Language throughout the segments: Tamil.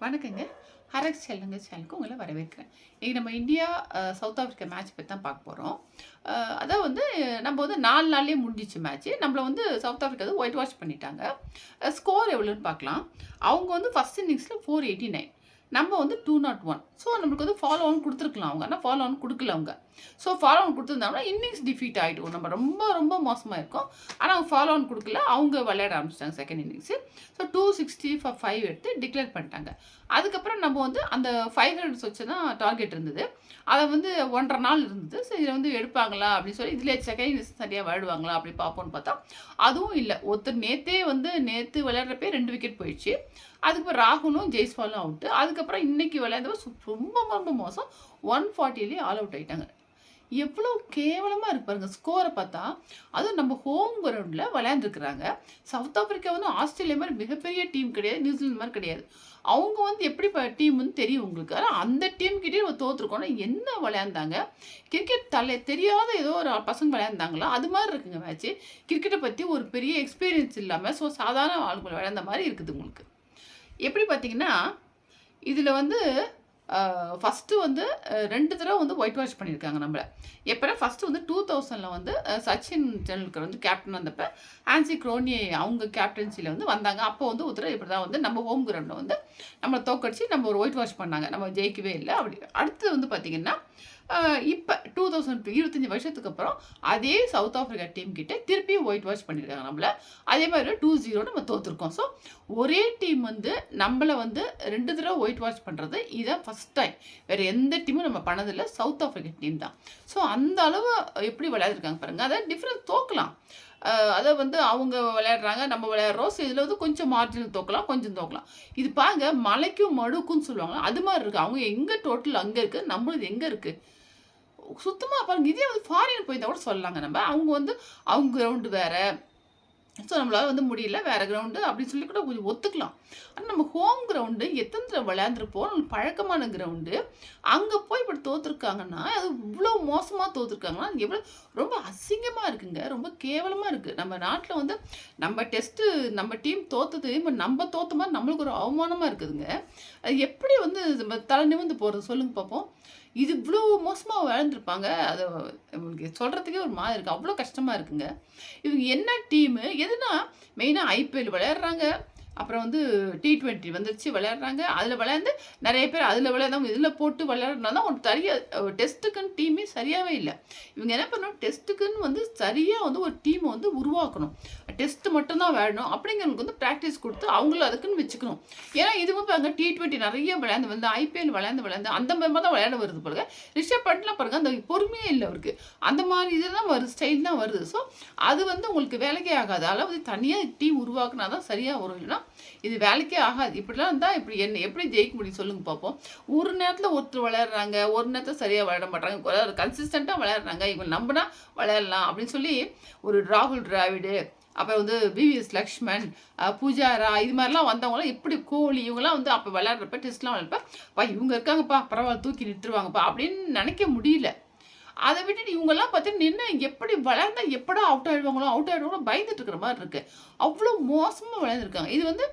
வணக்கங்க. ஹரக் செல்லுங்க சேனலுக்கு உங்களை வரவேற்கிறேன். இன்னைக்கு நம்ம இந்தியா சவுத் ஆஃப்ரிக்கா மேட்ச் பற்றி தான் பார்க்க போகிறோம் அதான் வந்து நம்ம வந்து நாலு நாள்லேயே முடிஞ்சிச்சு மேட்ச்சு நம்மளை வந்து சவுத் ஆஃப்ரிக்கா வந்து ஒயிட் வாஷ் பண்ணிட்டாங்க ஸ்கோர் எவ்வளோன்னு பார்க்கலாம். அவங்க வந்து ஃபஸ்ட் இன்னிங்ஸில் ஃபோர் எயிட்டி நைன் நம்ம வந்து டூ நாட் ஒன் ஸோ நம்மளுக்கு வந்து ஃபாலோ ஆன் கொடுத்துருக்கலாம் அவங்க. ஆனால் ஃபாலோ ஆன் கொடுக்கல அவங்க. ஸோ ஃபாலோ ஆன் கொடுத்துருந்தாங்கன்னா இன்னிங்ஸ் டிஃபீட் ஆகிடும் நம்ம ரொம்ப ரொம்ப மோசமாக இருக்கும். ஆனால் அவங்க ஃபாலோ ஆன் கொடுக்கல. அவங்க விளையாட ஆரம்பிச்சிட்டாங்க second innings so two sixty five எடுத்து டிக்ளேர் பண்ணிட்டாங்க. அதுக்கப்புறம் நம்ம வந்து அந்த ஃபைவ் ஹண்ட்ரட்ஸ் வச்சு தான் டார்கெட் இருந்தது. அதை வந்து ஒன்றரை நாள் இருந்தது. சரி இதை வந்து எடுப்பாங்களா அப்படின்னு சொல்லி இதில் செகண்ட் இன்னிங்ஸ் சரியாக விளையாடுவாங்களா அப்படி பார்ப்போம்னு பார்த்தா அதுவும் இல்லை. ஒருத்தர் நேற்றே வந்து நேற்று விளையாடுறப்பே ரெண்டு விக்கெட் போயிடுச்சு. அதுக்கப்புறம் ராகுனும் ஜெய்ஸ்வாலும் அவுட்டு அதுக்கப்புறம் இன்னைக்கு விளையாண்டவ ரொம்ப ரொம்ப மோசம். ஒன் ஃபார்ட்டிலேயே ஆல் அவுட் ஆயிட்டாங்க. எவ்வளோ கேவலமாக இருக்கு பாருங்க. ஸ்கோரை பார்த்தா அதுவும் நம்ம ஹோம் கிரவுண்டில் விளையாண்டுருக்குறாங்க. சவுத் ஆப்பிரிக்கா வந்து ஆஸ்திரேலியா மாதிரி மிகப்பெரிய டீம் கிடையாது. நியூசிலாந்து மாதிரி கிடையாது. அவங்க வந்து எப்படி டீம் வந்து தெரியும் உங்களுக்கு. ஆனால் அந்த டீம் கிட்டே நம்ம தோற்றுருக்கோம்னா என்ன விளையாண்டாங்க? கிரிக்கெட் தலை தெரியாத ஏதோ ஒரு பசங்க விளையாண்டாங்களா? அது மாதிரி இருக்குங்க மேட்ச்சு கிரிக்கெட்டை பற்றி ஒரு பெரிய எக்ஸ்பீரியன்ஸ் இல்லாமல் ஸோ சாதாரண ஆளுங்களை விளையாண்ட மாதிரி இருக்குது உங்களுக்கு. எப்படி பார்த்தீங்கன்னா இதில் வந்து ஃபஸ்ட்டு வந்து ரெண்டு தடவை வந்து ஒயிட் வாஷ் பண்ணியிருக்காங்க நம்மளை. எப்போனா ஃபஸ்ட்டு வந்து டூ தௌசண்டில் வந்து சச்சின் டெண்டுல்கர் வந்து கேப்டன் வந்தப்போ ஆன்சி குரோனி அவங்க கேப்டன்சியில் வந்து வந்தாங்க. அப்போ வந்து ஒருத்தர் இப்படி தான் வந்து நம்ம ஹோம் கிரவுண்டில் வந்து நம்மளை தோக்கடிச்சு நம்ம ஒரு ஒயிட் வாஷ் பண்ணாங்க. நம்ம ஜெயிக்கவே இல்லை. அப்படி அடுத்து வந்து பார்த்திங்கன்னா இப்போ டூ தௌசண்ட் இருபத்தஞ்சி வருஷத்துக்கு அப்புறம் அதே சவுத் ஆஃப்ரிக்கா டீம் கிட்ட திருப்பியும் ஒயிட் வாஷ் பண்ணியிருக்காங்க நம்மள. அதே மாதிரி டூ ஜீரோ நம்ம தோற்றுருக்கோம் ஸோ ஒரே டீம் வந்து நம்மளை வந்து ரெண்டு தடவை ஒயிட் வாஷ் பண்ணுறது இதை ஃபஸ்ட் டைம் வேறு எந்த டீமும் நம்ம பண்ணதில்லை. சவுத் ஆஃப்ரிக்கா டீம் தான். ஸோ அந்த அளவு எப்படி விளையாடிருக்காங்க பாருங்கள் அதை டிஃப்ரெண்ட் தோக்கலாம். அதை வந்து அவங்க விளையாடுறாங்க நம்ம விளையாடுறோம். ஸோ இதில் வந்து கொஞ்சம் மார்ஜினல் தோக்கலாம் கொஞ்சம் தோக்கலாம். இது பாருங்க மலைக்கும் மடுக்கும்னு சொல்லுவாங்க. அது மாதிரி இருக்குது அவங்க எங்கே டோட்டல் அங்கே இருக்குது நம்மளது எங்கே இருக்குது சுத்தமாக பாருங்க இதே வந்து ஃபாரின் போயிருந்தா கூட சொல்லலாங்க நம்ம. அவங்க வந்து அவங்க கிரவுண்டு வேறு. ஸோ நம்மளால் வந்து முடியல வேறு கிரவுண்டு அப்படின்னு சொல்லி கூட கொஞ்சம் ஒத்துக்கலாம். ஆனால் நம்ம ஹோம் கிரவுண்டு எத்தனை தடவை விளையாண்டுருப்போம்? நம்ம பழக்கமான கிரவுண்டு அங்கே போய் இப்படி தோற்றுருக்காங்கன்னா அது இவ்வளோ மோசமாக தோற்றுருக்காங்கன்னா அது எவ்வளோ ரொம்ப அசிங்கமாக இருக்குங்க. ரொம்ப கேவலமாக இருக்குது நம்ம நாட்டில் வந்து நம்ம டெஸ்ட்டு நம்ம டீம் தோற்றுது இப்போ நம்ம தோற்ற மாதிரி நம்மளுக்கு ஒரு அவமானமாக இருக்குதுங்க. அது எப்படி வந்து நம்ம தலை நிமிர்ந்து போகிறது சொல்லுங்கள் பார்ப்போம் இது இவ்வளோ மோசமாக விளையாண்டுருப்பாங்க அதை உங்களுக்கு சொல்கிறதுக்கே ஒரு மாதிரி இருக்குது அவ்வளோ கஷ்டமாக இருக்குங்க. இவங்க என்ன டீமு எதுனா மெயினாக ஐபிஎல் விளையாடுறாங்க. அப்புறம் வந்து டி ட்வெண்ட்டி வந்துருச்சு விளையாடுறாங்க. அதில் விளையாண்டு நிறைய பேர் அதில் விளையாடவங்க இதில் போட்டு விளையாடுறதுனால ஒரு தரிய டெஸ்ட்டுக்குன்னு டீமே சரியாகவே இல்லை. இவங்க என்ன பண்ணணும்? டெஸ்ட்டுக்குன்னு வந்து சரியாக வந்து ஒரு டீமை வந்து உருவாக்கணும். டெஸ்ட்டு மட்டும்தான் விளையாடணும். அப்படிங்கிறவங்களுக்கு வந்து ப்ராக்டிஸ் கொடுத்து அவங்களும் அதுக்குன்னு வச்சுக்கணும். ஏன்னா இதுவும் இப்போ அங்கே டி ட்வெண்ட்டி நிறைய விளையாண்டு வந்து ஐபிஎல் விளையாண்டு விளையாண்டு அந்த மாதிரி தான் விளையாட வருது பாருங்க. ரிஷப் பண்ட்லாம் பாருங்க அந்த பொறுமையே இல்லை அவருக்கு. அந்த மாதிரி இதெல்லாம் வருது ஸ்டைல் தான் வருது. ஸோ அது வந்து உங்களுக்கு வேலைக்கே ஆகாது. அளவு தனியாக டீம் உருவாக்குனா தான் சரியாக வரும். இல்லைன்னா இது வேலைக்கே ஆகாது. இப்படிலாம் இருந்தால் இப்படி என்ன எப்படி ஜெயிக்க முடியும் சொல்லுங்க பார்ப்போம் ஒரு நேரத்தில் ஒருத்தர் வளர்றாங்க ஒரு நேரத்தில் சரியாக வளர மாட்டாங்க கன்சிஸ்டண்ட்டாக விளையாடுறாங்க இவங்க நம்பினா விளையாடலாம் அப்படின்னு சொல்லி ஒரு ராகுல் டிராவிடு அப்புறம் வந்து பிவிஎஸ் லக்ஷ்மண் பூஜாரா இது மாதிரிலாம் வந்தவங்களாம் எப்படி கோழி இவங்கெல்லாம் வந்து அப்போ விளையாடுறப்ப டெஸ்ட்லாம் விளையாடுறப்ப பா இவங்க இருக்காங்கப்பா பரவாயில்ல தூக்கி நிட்டுருவாங்கப்பா அப்படின்னு நினைக்க முடியல. அதை விட்டுட்டு இவங்கெல்லாம் பார்த்து நின்று எப்படி வளர்ந்தா எப்படா அவுட் ஆயிடுவாங்களோ அவுட் ஆயிடுவாங்களோ பயந்துட்டு இருக்கிற மாதிரி இருக்கு. அவ்வளோ மோசமாக விளையாண்டுருக்காங்க இது வந்து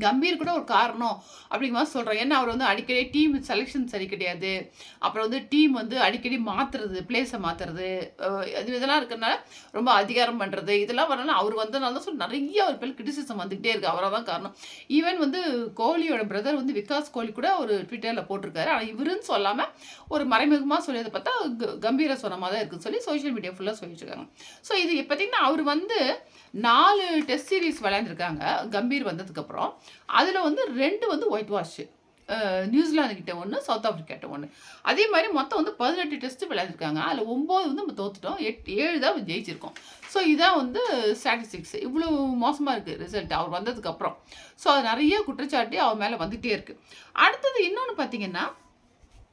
கம்பீர் கூட ஒரு காரணம் அப்படிங்கிற மாதிரி சொல்கிறேன் ஏன்னா அவர் வந்து அடிக்கடி டீம் செலெக்ஷன் சரி கிடையாது. அப்புறம் வந்து டீம் வந்து அடிக்கடி மாற்றுறது பிளேஸை மாற்றுறது இது இதெல்லாம் இருக்கிறனால ரொம்ப அதிகாரம் பண்ணுறது இதெல்லாம் வரனால அவர் வந்தனால தான் சொல்லி நிறைய ஒரு பேர் கிரிட்டிசிசம் வந்துகிட்டே இருக்குது அவராக தான் காரணம். ஈவன் வந்து கோலியோட பிரதர் வந்து விகாஸ் கோலி கூட ஒரு ட்விட்டரில் போட்டிருக்காரு. ஆனால் இவருன்னு சொல்லாமல் ஒரு மறைமுகமாக சொல்லியதை பார்த்தா க- கம்பீர சொன்ன மாதிரி தான் இருக்குன்னு சொல்லி சோஷியல் மீடியா ஃபுல்லாக சொல்லிட்டு இருக்காங்க ஸோ இது பார்த்திங்கன்னா அவர் வந்து நாலு டெஸ்ட் சீரிஸ் விளையாண்டுருக்காங்க. கம்பீர் வந்ததுக்கப்புறம். அதில் வந்து ரெண்டு வந்து ஒயிட் வாஷ் நியூசிலாந்து கிட்ட ஒன்று சவுத் ஆஃப்ரிக்காட்ட ஒன்று அதே மாதிரி மொத்தம் வந்து பதினெட்டு டெஸ்ட்டு விளையாடிருக்காங்க. அதில் ஒம்பது வந்து நம்ம தோத்துட்டோம். எட்டு ஏழு தான் ஜெயிச்சிருக்கோம். ஸோ இதான் வந்து ஸ்டாட்டிஸ்டிக்ஸ் இவ்வளோ மோசமாக இருக்குது ரிசல்ட் அவர் வந்ததுக்கப்புறம் ஸோ அது நிறைய குற்றச்சாட்டு அவர் மேலே வந்துகிட்டே இருக்குது அடுத்தது இன்னொன்று பார்த்தீங்கன்னா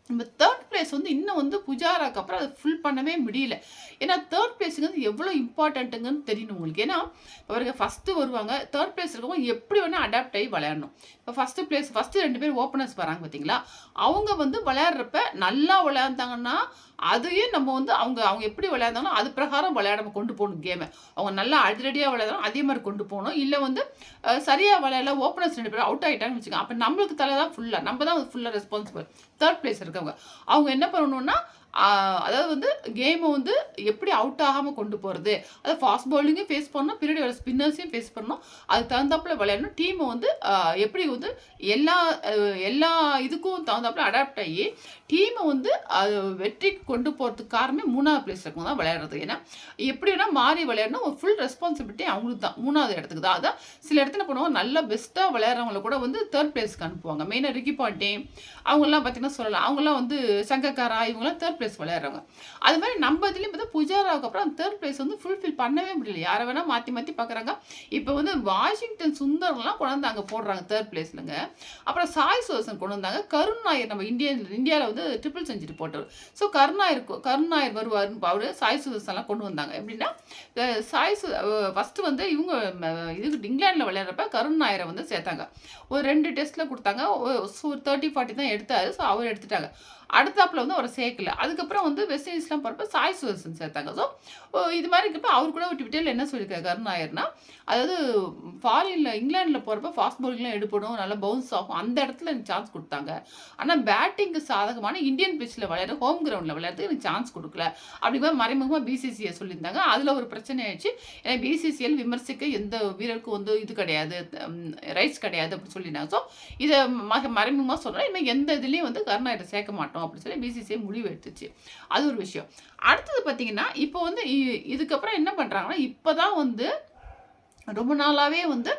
நம்ம தேர்ட் பிளேஸ் வந்து இன்னும் வந்து புஜாராக்கு அப்புறம் அதை ஃபுல் பண்ணவே முடியல. ஏன்னா தேர்ட் பிளேஸுக்கு வந்து எவ்வளோ இம்பார்ட்டண்ட்டுங்கன்னு தெரியணும் உங்களுக்கு. ஏன்னா அவருக்கு ஃபஸ்ட்டு வருவாங்க தேர்ட் பிளேஸ் இருக்கவங்க எப்படி வேணால் அடாப்ட் ஆகி விளையாடணும். இப்போ ஃபஸ்ட்டு பிளேஸ் ஃபஸ்ட்டு ரெண்டு பேர் ஓப்பனர்ஸ் வராங்க பார்த்தீங்களா அவங்க வந்து விளையாடுறப்ப நல்லா விளையாண்டாங்கன்னா அதையே நம்ம வந்து அவங்க அவங்க எப்படி விளையாண்டாலும் அது பிரகாரம் விளையாடாம கொண்டு போகணும் கேமை அவங்க நல்லா அதிரடியாக விளையாடணும் அதே மாதிரி கொண்டு போகணும். இல்லை வந்து சரியாக விளையாடல ஓப்பனர்ஸ் ரெண்டு பேரும் அவுட் ஆகிட்டாங்கன்னு வச்சுக்கோங்க. அப்போ நம்மளுக்கு தலை தான் ஃபுல்லாக நம்ம தான் ஃபுல்லாக ரெஸ்பான்சிபிள் தேர்ட் பிளேஸ் இருக்கவங்க. அவங்க என்ன பண்ணணும்னா அதாவது வந்து கேமை வந்து எப்படி அவுட் ஆகாமல் கொண்டு போகிறது அது ஃபாஸ்ட் பவுலிங்கும் ஃபேஸ் பண்ணணும் பின்னாடி வர ஸ்பின்னர்ஸையும் ஃபேஸ் பண்ணணும். அதுக்கு தகுந்தாப்புல விளையாடணும். டீமை வந்து எப்படி வந்து எல்லா எல்லா இதுக்கும் தகுந்தாப்புல அடாப்ட் ஆகி டீமை வந்து அது வெற்றிக்கு கொண்டு போகிறதுக்கு காரணமே மூணாவது பிளேஸ் இருக்கும் தான் விளையாடுறது. ஏன்னா எப்படி வேணால் மாறி விளையாடணும். ஒரு ஃபுல் ரெஸ்பான்சிபிலிட்டி அவங்களுக்கு தான். மூணாவது இடத்துக்கு தான். அதான் சில இடத்துல பண்ணுவாங்க நல்லா பெஸ்ட்டாக விளையாடுறவங்கள கூட வந்து தேர்ட் பிளேஸ்க்கு அனுப்புவாங்க. மெயினாக ரிக்கி பாண்டே அவங்கெல்லாம் பார்த்தீங்கன்னா சொல்லலாம். அவங்களாம் வந்து சங்கக்காரா இவங்களாம் தேர்ட் பிளேஸ் விளையாடுறவங்க. அது மாதிரி நம்ம இதுலேயும் பார்த்தா புஜாராவுக்கு அப்புறம் தேர்ட் பிளேஸ் வந்து ஃபுல்ஃபில் பண்ணவே முடியல. யாரை வேணால் மாற்றி மாற்றி பார்க்குறாங்க. இப்போ வந்து வாஷிங்டன் சுந்தர்லாம் கொண்டு வந்து அங்கே போடுறாங்க தேர்ட் பிளேஸ்லங்க அப்புறம் சாய் சுதர்சன் கொண்டு வந்தாங்க. கருண் நாயர் நம்ம இந்தியா இந்தியாவில் வந்து ட்ரிபிள் செஞ்சுட்டு போட்டவர். ஸோ கருணாயர் கருணாயர் வருவார்னு அவர் சாய் சுதர்சன்லாம் கொண்டு வந்தாங்க. எப்படின்னா சாய் சு ஃபஸ்ட்டு வந்து இவங்க இதுக்கு இங்கிலாண்டில் விளையாடுறப்ப கருண் நாயரை வந்து சேர்த்தாங்க. ஒரு ரெண்டு டெஸ்ட்டில் கொடுத்தாங்க. ஒரு தேர்ட்டி ஃபார்ட்டி தான் எடுத்தார். ஸோ அவர் எடுத்துட்டாங்க. அடுத்தாப்பில் வந்து அவரை சேர்க்கல. அதுக்கப்புறம் வந்து வெஸ்ட் இண்டீஸ்லாம் போகிறப்ப சாய் சுதர்சன் சேர்த்தாங்க. ஸோ இது மாதிரி இருக்கப்போ அவர் கூட ஒரு ட்விட்டரில் என்ன சொல்லியிருக்காரு? கருணாயர்னா அதாவது ஃபாரினில் இங்கிலாண்டில் போகிறப்ப ஃபாஸ்ட் பவுலிங்லாம் எடுப்படும் நல்லா பவுன்ஸ் ஆகும். அந்த இடத்துல எனக்கு சான்ஸ் கொடுத்தாங்க. ஆனால் பேட்டிங்கு சாதகமான இந்தியன் பிச்சில் விளையாட ஹோம் கிரவுண்டில் விளையாடுறதுக்கு எனக்கு சான்ஸ் கொடுக்கல. அப்படி மாதிரி மறைமுகமாக பிசிசிஐ சொல்லியிருந்தாங்க. அதில் ஒரு பிரச்சனை ஆயிடுச்சு. ஏன்னா பிசிசிஎல் விமர்சிக்க எந்த வீரருக்கும் வந்து இது கிடையாது. ரைட்ஸ் கிடையாது அப்படின்னு சொல்லியிருந்தாங்க. ஸோ இதை மறைமுகமாக சொல்கிறேன் இனிமேல் எந்த இதுலேயும் வந்து கருணாயரை சேர்க்க மாட்டோம். மாட்டோம் அப்படின்னு சொல்லி பிசிசிஐ முடிவு எடுத்துச்சு. அது ஒரு விஷயம். அடுத்தது பார்த்தீங்கன்னா இப்போ வந்து இதுக்கப்புறம் என்ன பண்ணுறாங்கன்னா இப்போ தான் வந்து ரொம்ப நாளாகவே வந்து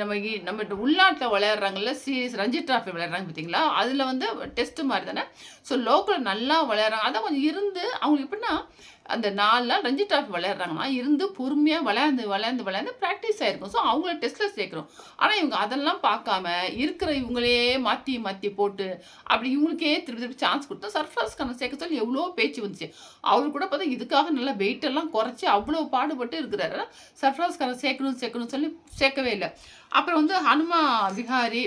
நம்ம நம்ம உள்நாட்டில் விளையாடுறாங்கல்ல சீரீஸ் ரஞ்சி ட்ராஃபி விளையாடுறாங்க பார்த்தீங்களா அதில் வந்து டெஸ்ட்டு மாதிரி தானே. ஸோ லோக்கலில் நல்லா விளையாடுறாங்க. அதான் கொஞ்சம் இருந்து அவங்களுக்கு எப்படின்னா அந்த நாளில் ரஞ்சி ட்ராஃபி விளையாடுறாங்கன்னா இருந்து பொறுமையாக விளையாண்டு விளையாண்டு விளையாண்டு ப்ராக்டிஸ் ஆகிருக்கும் ஸோ அவங்கள டெஸ்ட்டில் சேர்க்குறோம். ஆனால் இவங்க அதெல்லாம் பார்க்காம இருக்கிற இவங்களே மாற்றி மாற்றி போட்டு அப்படி இவங்களுக்கே திருப்பி திருப்பி சான்ஸ் கொடுத்தா சர்ஃப்ராஸ் கண்ணை சேர்க்க சொல்லி எவ்வளோ பேச்சு வந்துச்சு. அவர் கூட பார்த்தா இதுக்காக நல்லா வெயிட்டெல்லாம் குறைச்சி அவ்வளோ பாடுபட்டு இருக்கிறாரு. சர்ஃப்ராஸ் கண்ணை சேர்க்கணும் சேர்க்கணும்னு சொல்லி சேர்க்கவே இல்லை. அப்புறம் வந்து ஹனுமா விஹாரி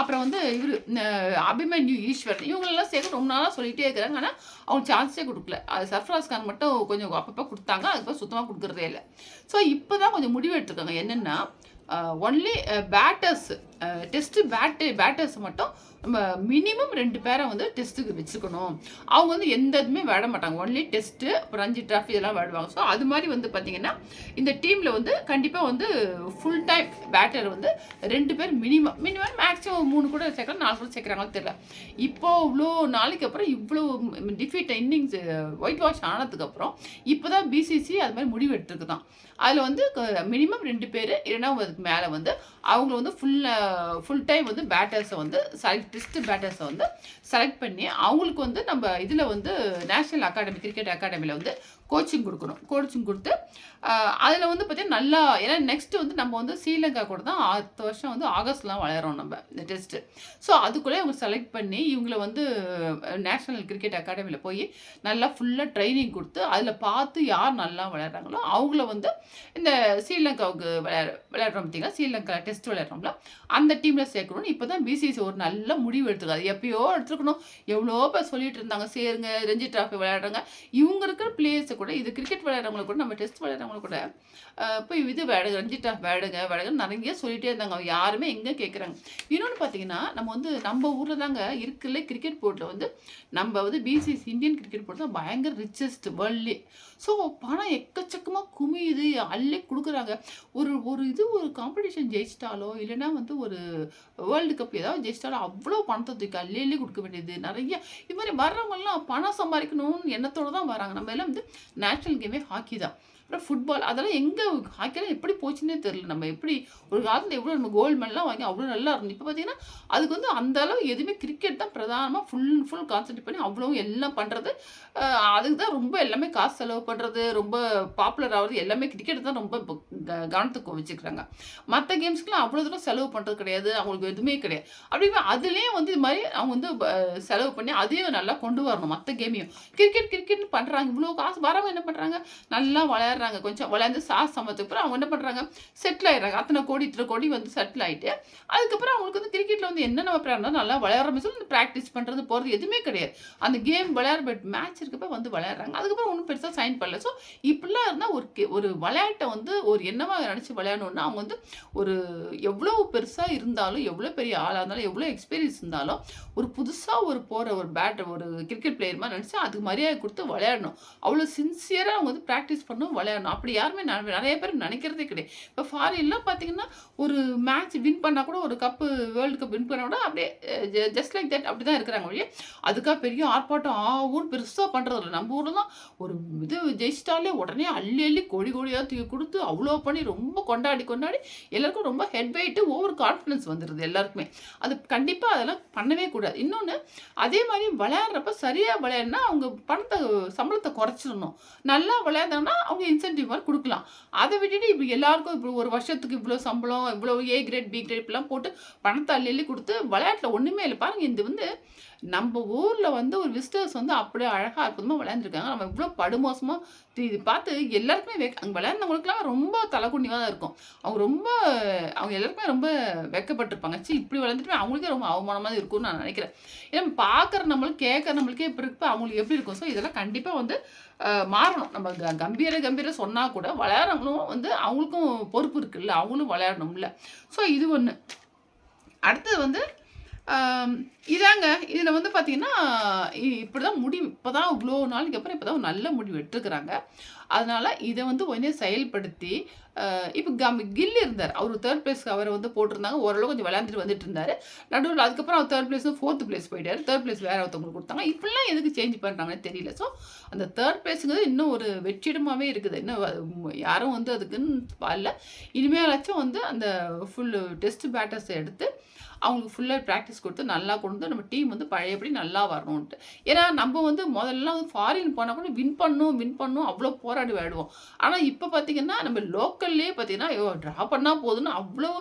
அப்புறம் வந்து இவர் அபிமன்யு ஈஸ்வர் இவங்களெல்லாம் சேர்க்க ரொம்ப நாளாக சொல்லிகிட்டே இருக்கிறாங்க. ஆனால் அவங்க சான்ஸே கொடுக்கல. அது சர்ஃப்ராஸ் கான் மட்டும் கொஞ்சம் அப்பப்போ கொடுத்தாங்க. அதுக்கப்புறம் சுத்தமாக கொடுக்குறதே இல்லை. ஸோ இப்போ தான் கொஞ்சம் முடிவு எடுத்துருக்காங்க என்னென்னா only batters test bat batters மட்டும் நம்ம மினிமம் ரெண்டு பேரை வந்து டெஸ்ட்டுக்கு வச்சுக்கணும். அவங்க வந்து எந்த இதுவுமே விட மாட்டாங்க. ஒன்லி டெஸ்ட்டு அப்புறம் அஞ்சு ட்ராஃபி இதெல்லாம் விடுவாங்க ஸோ அது மாதிரி வந்து பார்த்தீங்கன்னா இந்த டீமில் வந்து கண்டிப்பாக வந்து ஃபுல் டைம் பேட்டர் வந்து ரெண்டு பேர் மினிமம் மினிமம் மேக்ஸிமம் மூணு கூட சேர்க்கலாம் நாலு கூட சேர்க்குறாங்கன்னு தெரியல. இப்போ இவ்வளோ நாளைக்கு அப்புறம் இவ்வளோ டிஃபீட் இன்னிங்ஸ் ஒயிட் வாஷ் ஆனதுக்கப்புறம் இப்போ தான் பிசிசி அது மாதிரி முடிவு எடுத்துருக்கு தான் அதில் வந்து மினிமம் ரெண்டு பேர் இல்லைன்னா அதுக்கு மேலே வந்து அவங்கள வந்து ஃபுல்லாக ஃபுல் டைம் வந்து பேட்டர்ஸை வந்து செலக்ட் டெஸ்ட் பேட்டர்ஸை வந்து செலக்ட் பண்ணி அவங்களுக்கு வந்து நம்ம இதில் வந்து நேஷ்னல் அகாடமி கிரிக்கெட் அகாடமியில் வந்து கோச்சிங் கொடுக்கணும். கோச்சிங் கொடுத்து அதில் வந்து பார்த்திங்கன்னா நல்லா ஏன்னா நெக்ஸ்ட்டு வந்து நம்ம வந்து ஸ்ரீலங்கா கூட தான் அடுத்த வருஷம் வந்து ஆகஸ்ட்லாம் வளரோம் நம்ம இந்த டெஸ்ட்டு ஸோ அதுக்குள்ளே அவங்க செலக்ட் பண்ணி இவங்களை வந்து நேஷ்னல் கிரிக்கெட் அகாடமியில் போய் நல்லா ஃபுல்லாக ட்ரைனிங் கொடுத்து அதில் பார்த்து யார் நல்லா விளையாடுறாங்களோ அவங்கள வந்து இந்த ஸ்ரீலங்காவுக்கு விளையாட விளையாடுறோம் பார்த்தீங்கன்னா ஸ்ரீலங்கா டெஸ்ட் விளையாடுறோம்ல அந்த டீமில் சேர்க்கணும்னு இப்போ தான் பிசிசி ஒரு நல்ல முடிவு எடுத்துக்காது. எப்பயோ எடுத்துருக்கணும். எவ்வளோ பேர் சொல்லிட்டு இருந்தாங்க. சேருங்க ரஞ்சி ட்ராஃபி விளையாடுறாங்க. இவங்க இருக்கிற பிளேயர்ஸை கூட இது கிரிக்கெட் விளையாடுறவங்க கூட நம்ம டெஸ்ட் விளையாடுறவங்க கூட போய் இது வேடுங்க ரஞ்சிட்டா வேடுங்க விளையாடுங்க நிறைய சொல்லிகிட்டே இருந்தாங்க. யாருமே எங்கே கேட்குறாங்க இன்னொன்று பார்த்தீங்கன்னா நம்ம வந்து நம்ம ஊரில் தாங்க இருக்குல்ல கிரிக்கெட் போர்ட்டில் வந்து நம்ம வந்து பிசிசி இந்தியன் கிரிக்கெட் போர்ட் தான் பயங்கர ரிச்சஸ்ட் வேர்ல்ட்லே ஸோ பணம் எக்கச்சக்கமாக குமியுது அள்ளி கொடுக்குறாங்க. ஒரு ஒரு இது ஒரு காம்படிஷன் ஜெயிச்சிட்டாலோ இல்லைன்னா வந்து ஒரு வேர்ல்டு கப் ஏதாவது ஜெயிச்சிட்டாலோ அவ்வளோ பணத்தை தூக்கி அள்ளி அள்ளி கொடுக்க வேண்டியது நிறைய. இது மாதிரி வர்றவங்கலாம் பணம் சம்பாதிக்கணும்னு எண்ணத்தோடு தான் வராங்க. நம்ம எல்லாம் வந்து நேஷ்னல் கேமே ஹாக்கி தான். அப்புறம் ஃபுட்பால் அதெல்லாம் எங்கே ஹாக்கிலாம் எப்படி போச்சுன்னே தெரில நம்ம எப்படி ஒரு காலத்தில் எவ்வளோ நம்ம கோல்டு மெடலாம் வாங்கி அவ்வளோ நல்லா இருந்தது. இப்போ பார்த்தீங்கன்னா அதுக்கு வந்து அந்த அளவு எதுவுமே கிரிக்கெட் தான் பிரதானமாக ஃபுல் அண்ட் ஃபுல் கான்சென்ட்ரேட் பண்ணி அவ்வளோ எல்லாம் பண்ணுறது அதுக்கு தான் ரொம்ப எல்லாமே காசு செலவு பண்ணுறது ரொம்ப பாப்புலர் ஆகிறது எல்லாமே கிரிக்கெட் தான் ரொம்ப இப்போ க- கவனத்துக்கு வச்சுக்கிறாங்க. மற்ற கேம்ஸ்க்குலாம் அவ்வளோ தூரம் செலவு பண்ணுறது கிடையாது அவங்களுக்கு எதுவுமே கிடையாது. அப்படி அதுலேயும் வந்து இது மாதிரி அவங்க வந்து செலவு பண்ணி அதையும் நல்லா கொண்டு வரணும் மற்ற கேமையும் கிரிக்கெட் கிரிக்கெட்னு பண்ணுறாங்க இவ்வளோ காசு வரவங்க என்ன பண்ணுறாங்க நல்லா வளர்றாங்க கொஞ்சம் விளையாண்டு சாஸ் சமத்துக்கு அப்புறம் அவங்க என்ன பண்ணுறாங்க செட்டில் ஆயிடுறாங்க. அத்தனை கோடி இத்தனை கோடி வந்து செட்டில் ஆகிட்டு அதுக்கப்புறம் அவங்களுக்கு வந்து கிரிக்கெட்டில் வந்து என்ன நம்ம பிளான் நல்லா விளையாடுற சொல்லி ப்ராக்டிஸ் பண்ணுறது போகிறது எதுவுமே கிடையாது. அந்த கேம் விளையாடுற மேட்ச் இருக்கப்போ வந்து விளையாடுறாங்க. அதுக்கப்புறம் ஒன்றும் பெருசாக சைன் பண்ணல. ஸோ இப்படிலாம் இருந்தால் ஒரு கே- ஒரு விளையாட்டை வந்து ஒரு என்னவாக நினச்சி விளையாடணும்னா அவங்க வந்து ஒரு எவ்வளோ பெருசாக இருந்தாலும் எவ்வளோ பெரிய ஆளாக இருந்தாலும் எவ்வளோ எக்ஸ்பீரியன்ஸ் இருந்தாலும் ஒரு புதுசாக ஒரு போகிற ஒரு பேட் ஒரு கிரிக்கெட் பிளேயர் மாதிரி நினச்சி அதுக்கு மரியாதை கொடுத்து விளையாடணும். அவ்வளோ சின்சியராக அவங்க வந்து ப்ராக்டிஸ் பண்ணணும் விளையாடணும். அப்படி யாருமே நிறைய பேர் நினைக்கிறதே கிடையாது. இப்போ ஃபாரின்லாம் பார்த்தீங்கன்னா ஒரு மேட்ச் வின் பண்ணால் கூட ஒரு கப்பு வேர்ல்டு கப் வின் பண்ணால் கூட அப்படியே ஜஸ்ட் லைக் தட் அப்படி தான் இருக்கிறாங்க ஒழிய அதுக்காக பெரிய ஆர்ப்பாட்டம் ஆகும் பெருசாக பண்ணுறது இல்லை. நம்ம ஊரில் தான் ஒரு இது ஜெயிச்சிட்டாலே உடனே அள்ளி அள்ளி கோழி கோழியாக தூக்கி கொடுத்து அவ்வளோ பண்ணி ரொம்ப கொண்டாடி கொண்டாடி எல்லாருக்கும் ரொம்ப ஹெட் வெயிட்டு ஓவர் கான்ஃபிடன்ஸ் வந்துடுது எல்லாருக்குமே. அது கண்டிப்பாக அதெல்லாம் பண்ணவே கூடாது. இன்னொன்று அதே மாதிரி விளையாடுறப்ப சரியாக விளையாடினா அவங்க பணத்தை சம்பளத்தை குறைச்சிடணும். நல்லா விளையாடுனா அவங்க இன்சென்டிவ் மாதிரி கொடுக்கலாம். அதை விட்டுட்டு இப்போ எல்லாருக்கும் இப்போ ஒரு வருஷத்துக்கு இவ்வளோ சம்பளம் இவ்வளோ ஏ கிரேட் பி கிரேட் இப்படிலாம் போட்டு பணத்தை அள்ளி அள்ளி கொடுத்து விளையாட்டில் ஒன்றுமே இல்லை. பாருங்க இது வந்து நம்ம ஊரில் வந்து ஒரு விசிட்டர்ஸ் வந்து அப்படியே அழகாக அற்புதமாக விளையாண்டுருக்காங்க. நம்ம இவ்வளோ படுமோசமாக இது பார்த்து எல்லாருக்குமே வெக் அங்கே விளையாண்டவங்களுக்குலாம் ரொம்ப தலைக்குண்டிவாக தான் இருக்கும். அவங்க ரொம்ப அவங்க எல்லாருக்குமே ரொம்ப வெக்கப்பட்டிருப்பாங்க. சி இப்படி விளையாண்டுட்டு அவங்களுக்கே ரொம்ப அவமானமாக இருக்கும்னு நான் நினைக்கிறேன். ஏன்னா பார்க்குற நம்மளுக்கு கேட்குற நம்மளுக்கே இப்படி இருப்போ அவங்களுக்கு எப்படி இருக்கும்? ஸோ இதெல்லாம் கண்டிப்பாக வந்து மாறணும். நம்ம க கம்பீர கம்பீர சொன்னால் கூட விளையாடுறவங்களும் வந்து அவங்களுக்கும் பொறுப்பு இருக்குல்ல. அவங்களும் விளையாடணும்ல. ஸோ இது ஒன்று அடுத்தது வந்து இதாங்க. இதில் வந்து பார்த்தீங்கன்னா இப்படி தான் முடிவு இப்போ தான் இவ்வளோ நாளைக்கு அப்புறம் இப்போ தான் நல்ல முடிவு எடுத்துருக்குறாங்க அதனால் இதை வந்து உடனே செயல்படுத்தி இப்போ கம் கில் இருந்தார். அவர் தேர்ட் பிளேஸ்க்கு அவரை வந்து போட்டிருந்தாங்க. ஓரளவு கொஞ்சம் விளையாண்டுட்டு வந்துட்டு இருந்தார் நடுவில் அதுக்கப்புறம் அவர் தேர்ட் பிளேஸ் ஃபோர்த் பிளேஸ் போயிட்டார். தேர்ட் பிளேஸ் வேறு ஒருத்தவங்களுக்கு கொடுத்தாங்க. இப்படிலாம் எதுக்கு சேஞ்ச் பண்ணுறாங்கன்னு தெரியல. ஸோ அந்த தேர்ட் பிளேஸுங்கிறது இன்னும் ஒரு வெற்றிடமாகவே இருக்குது. இன்னும் யாரும் வந்து அதுக்குன்னு வரல. இனிமேலாச்சும் வந்து அந்த ஃபுல் டெஸ்ட் பேட்டர்ஸை எடுத்து அவங்களுக்கு ஃபுல்லாக ப்ராக்டிஸ் கொடுத்து நல்லா கொண்டு வந்து நம்ம டீம் வந்து பழையபடி நல்லா வரணும்ன்ட்டு. ஏன்னா நம்ம வந்து முதல்ல வந்து ஃபாரின் போனால் கூட வின் பண்ணும் வின் பண்ணும் அவ்வளோ போராடி விளையாடுவோம். ஆனால் இப்போ பார்த்திங்கன்னா நம்ம லோக்கல்லே பார்த்தீங்கன்னா ஐயோ ட்ரா பண்ணால் போதும்னு அவ்வளோ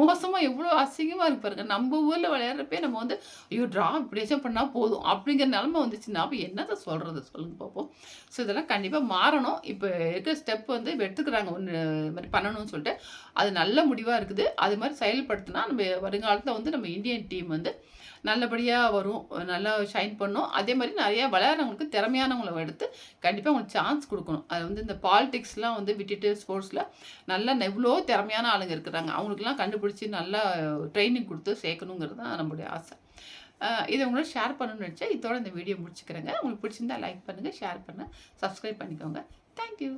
மோசமாக எவ்வளோ அசிங்கமாக இருக்கு பாருங்க. நம்ம ஊரில் விளையாடுறப்பே நம்ம வந்து ஐயோ ட்ரா இப்படியாச்சும் பண்ணால் போதும் அப்படிங்கிற நிலமை வந்துச்சுன்னா அப்போ என்னத்தை சொல்கிறது சொல்லுங்க பார்ப்போம் ஸோ இதெல்லாம் கண்டிப்பாக மாறணும். இப்போ இருக்கிற ஸ்டெப் வந்து இப்போ எடுத்துக்கிறாங்க. ஒன்று இது மாதிரி பண்ணணும்னு சொல்லிட்டு. அது நல்ல முடிவாக இருக்குது. அது மாதிரி செயல்படுத்தினா நம்ம வருங்காலத்தில் வந்து வந்து நம்ம இந்தியன் டீம் வந்து நல்லபடியாக வரும் நல்லா ஷைன் பண்ணும். அதே மாதிரி நிறையா விளையாடுறவங்களுக்கு திறமையானவங்களை எடுத்து கண்டிப்பாக அவங்களுக்கு சான்ஸ் கொடுக்கணும். அது வந்து இந்த பாலிடிக்ஸ்லாம் வந்து விட்டுட்டு ஸ்போர்ட்ஸில் நல்லா எவ்வளோ திறமையான ஆளுங்க இருக்கிறாங்க. அவங்களுக்குலாம் கண்டுபிடிச்சி நல்லா ட்ரைனிங் கொடுத்து சேர்க்கணுங்கிறது தான் நம்மளுடைய ஆசை. இதை உங்களோட ஷேர் பண்ணணும்னு நினச்சா இதோட இந்த வீடியோ முடிச்சுக்கிறேங்க. உங்களுக்கு பிடிச்சிருந்தா லைக் பண்ணுங்கள் ஷேர் பண்ணுங்கள் சப்ஸ்கிரைப் பண்ணிக்கோங்க. தேங்க்யூ